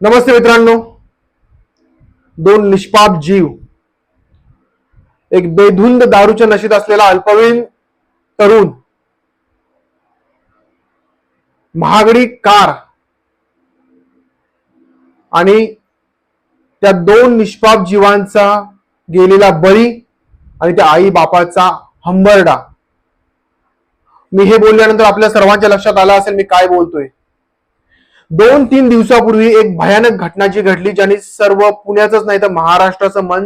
नमस्ते मित्रांनो. दोन निष्पाप जीव. एक बेधुंद दारूच्या नशेत असलेला अल्पवयीन तरुण. महागडी कार. आणि त्या दोन निष्पाप जीवांचा गेलेला बळी आणि त्या आई बापाचा हंबरडा. मी हे बोलल्यानंतर आपल्या सर्वांच्या लक्षात आलं असेल मी काय बोलतोय. दोन तीन दिवसापूर्वी एक भयानक घटना जी घडली ज्याने सर्व पुण्याचंच नाही तर महाराष्ट्राचं मन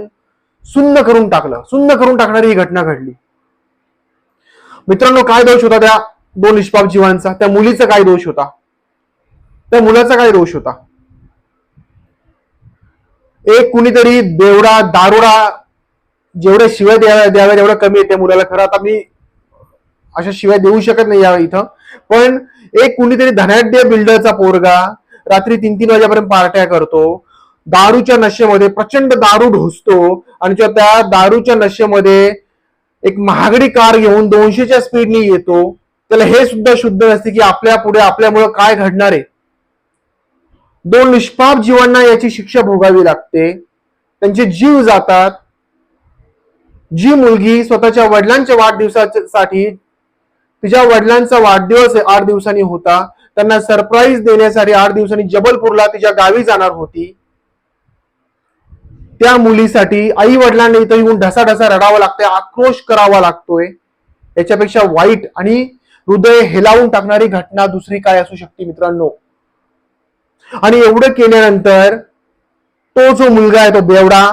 सुन्न करून टाकलं. सुन्न करून टाकणारी ही घटना घडली. मित्रांनो काय दोष होता त्या दोन निष्पाप जीवांचा? त्या मुलीचा काय दोष होता? त्या मुलाचा काय दोष होता? एक कुणीतरी बेवडा दारुडा जेवढे शिवाय द्याव्या द्याव्या तेवढं कमी आहे त्या मुलाला खरं आता मी अशा शिवाय देऊ शकत नाही या इथं. पण एक कुणीतरी धनाढ्य बिल्डरचा पोरगा रात्री तीन तीन वाजेपर्यंत पार्ट्या करतो. दारूच्या नशेमध्ये प्रचंड दारू ढोसतो. आणि त्या- दारूच्या नशेमध्ये एक महागडी कार घेऊन दोनशेच्या स्पीडने येतो. त्याला हे सुद्धा शुद्ध नसते की आपल्या पुढे आपल्यामुळे काय घडणार आहे. दोन निष्पाप जीवांना याची शिक्षा भोगावी लागते. त्यांचे जीव जातात. जी मुलगी स्वतःच्या वडिलांच्या वाढदिवसासाठी तिच्या वडिलांचा वाढदिवस आठ दिवसांनी होता. त्यांना सरप्राईज देण्यासाठी आठ दिवसांनी जबलपूरला तिच्या गावी जाणार होती. त्या मुलीसाठी आई वडिलांना इथं येऊन ढसाढसा रडावा रडावं लागतंय आक्रोश करावा लागतोय. याच्यापेक्षा वाईट आणि हृदय हेलावून टाकणारी घटना दुसरी काय असू शकते मित्रांनो? आणि एवढं केल्यानंतर तो जो मुलगा आहे तो बेवडा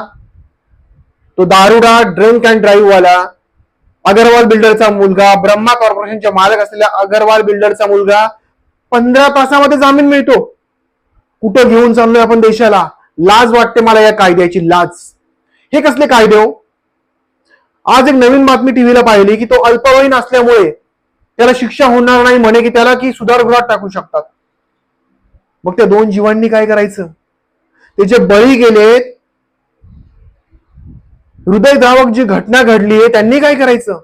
तो दारुडा ड्रिंक अँड ड्राईव्ह वाला अगरवाल बिल्डरचा मुलगा ब्रह्मा कॉर्पोरेशनचे मालक असलेल्या अगरवाल बिल्डरचा मुलगा पंधरा तासामध्ये जामीन मिळतो. कुठं घेऊन चाललोय आपण देशाला? लाज वाटते मला या कायद्याची लाज. हे कसले कायदे हो? आज एक नवीन बातमी टीव्हीला पाहिली की तो अल्पवयीन असल्यामुळे त्याला शिक्षा होणार नाही म्हणे की त्याला की सुधारगृहात टाकू शकतात. मग त्या दोन जीवांनी काय करायचं? ते जे बळी गेलेत हृदयद्रावक जी घटना घडली आहे त्यांनी काय करायचं?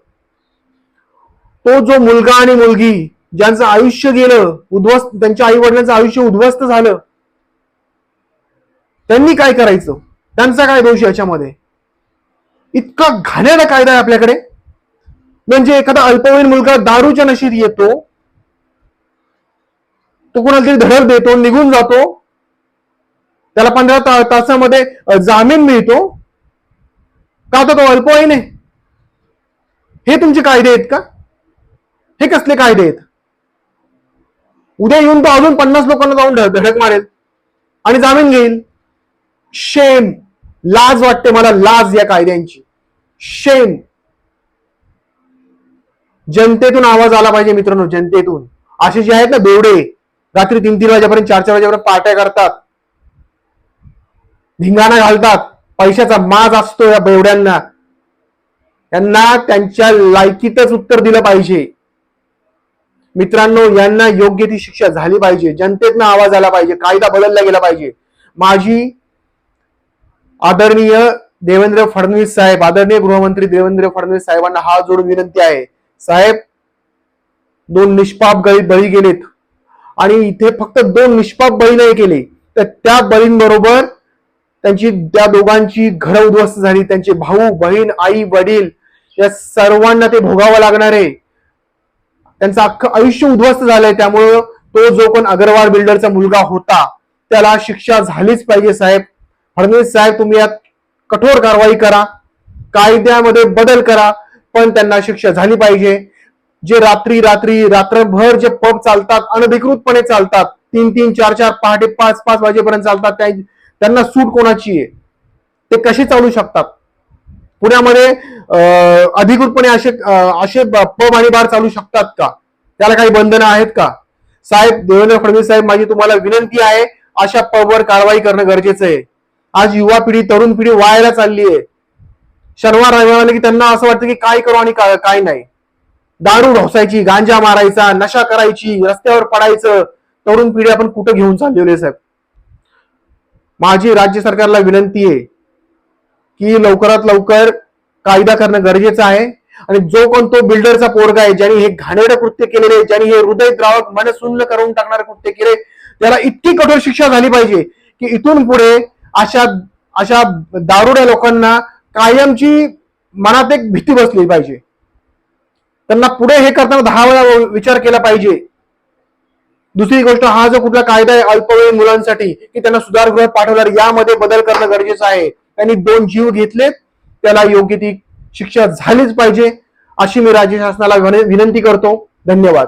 तो जो मुलगा आणि मुलगी ज्यांचं आयुष्य गेलं उद्ध्वस्त त्यांच्या आई वडिलांचं आयुष्य उद्ध्वस्त झालं त्यांनी काय करायचं? त्यांचा काय दोष याच्यामध्ये? इतका घाणेरडा कायदा आहे आपल्याकडे. म्हणजे एखादा अल्पवयीन मुलगा दारूच्या नशेत येतो तो कोणाला तरी धडक देतो निघून जातो त्याला पंधरा तासामध्ये जामीन मिळतो का तर तो अल्पवयीन आहे हे तुमचे कायदे आहेत का? हे कसले कायदे आहेत? उद्या येऊन तो अजून पन्नास लोकांना जाऊन धडक मारेल आणि जामीन घेईल. शेम लाज वाटते मला लाज या कायद्यांची. शेम जनतेतून आवाज आला पाहिजे मित्रांनो जनतेतून. असे जे आहेत ना बेवडे रात्री तीन तीन वाजेपर्यंत चार चार वाजेपर्यंत पार्ट्या करतात. धिंगाणा घालतात. पैशाचा माज असतो या बेवड्यांना. यांना त्यांच्या लायकीतच उत्तर दिलं पाहिजे. मित्रांनो यांना योग्य ती शिक्षा झाली पाहिजे. जनतेतनं आवाज आला पाहिजे. कायदा बदलला गेला पाहिजे. माझी आदरणीय देवेंद्र फडणवीस साहेब आदरणीय गृहमंत्री देवेंद्र फडणवीस साहेबांना हा जोडून विनंती आहे. साहेब दोन निष्पाप गळी बळी गेलेत. आणि इथे फक्त दोन निष्पाप बळी नाही केले. तर त्या बळींबरोबर त्यांची त्या दोघांची घरं उद्ध्वस्त झाली. त्यांचे भाऊ बहीण आई वडील या सर्वांना ते भोगावं लागणार आहे. त्यांचं अख्खं आयुष्य उद्ध्वस्त झालंय. त्यामुळं तो जो कोण अग्रवाल बिल्डरचा मुलगा होता त्याला शिक्षा झालीच पाहिजे साहेब. फडणवीस साहेब तुम्ही यात कठोर कारवाई करा. कायद्यामध्ये बदल करा पण त्यांना शिक्षा झाली पाहिजे. जे रात्री रात्री रात्रभर जे पब चालतात अनधिकृतपणे चालतात तीन तीन चार चार पहाटे पाच पाच वाजेपर्यंत चालतात त्या- त्यांना सूट कोणाची आहे? ते कसे चालू शकतात? पुण्यामध्ये अधिकृतपणे असे असे पब आणि बार चालू शकतात का? त्याला काही बंधनं आहेत का? साहेब देवेंद्र फडणवीस साहेब माझी तुम्हाला विनंती आहे अशा पबवर कारवाई करणं गरजेचं आहे. आज युवा पिढी तरुण पिढी वायाला चालली आहे. शनिवार रविवार की त्यांना असं वाटतं की काय करू आणि काय काय नाही. दारू ढोसायची गांजा मारायचा नशा करायची रस्त्यावर पडायचं. तरुण पिढी आपण कुठं घेऊन चाललेलो आहे साहेब? माझी राज्य सरकारला विनंती आहे की लवकरात लवकर कायदा करणं गरजेचं आहे. आणि जो कोण तो बिल्डरचा पोरगा आहे ज्यांनी हे घाणेरडं कृत्य केलेले आहे, ज्यांनी हे हृदय द्रावक करून टाकणारे कृत्य केले त्याला इतकी कठोर शिक्षा झाली पाहिजे की इथून पुढे अशा अशा दारुड्या लोकांना कायमची मनात एक भीती बसली पाहिजे. त्यांना पुढे हे करताना दहा वेळा विचार केला पाहिजे. दुसरी गोष्ट हा जो कुठला कायदा आहे अल्पवयीन मुलांसाठी की त्यांना सुधारगृहात पाठवणार यामध्ये बदल करणं गरजेचं आहे. त्यांनी दोन जीव घेतलेत त्याला योग्य ती शिक्षा झालीच पाहिजे अशी मी राज्य शासनाला विनंती करतो. धन्यवाद.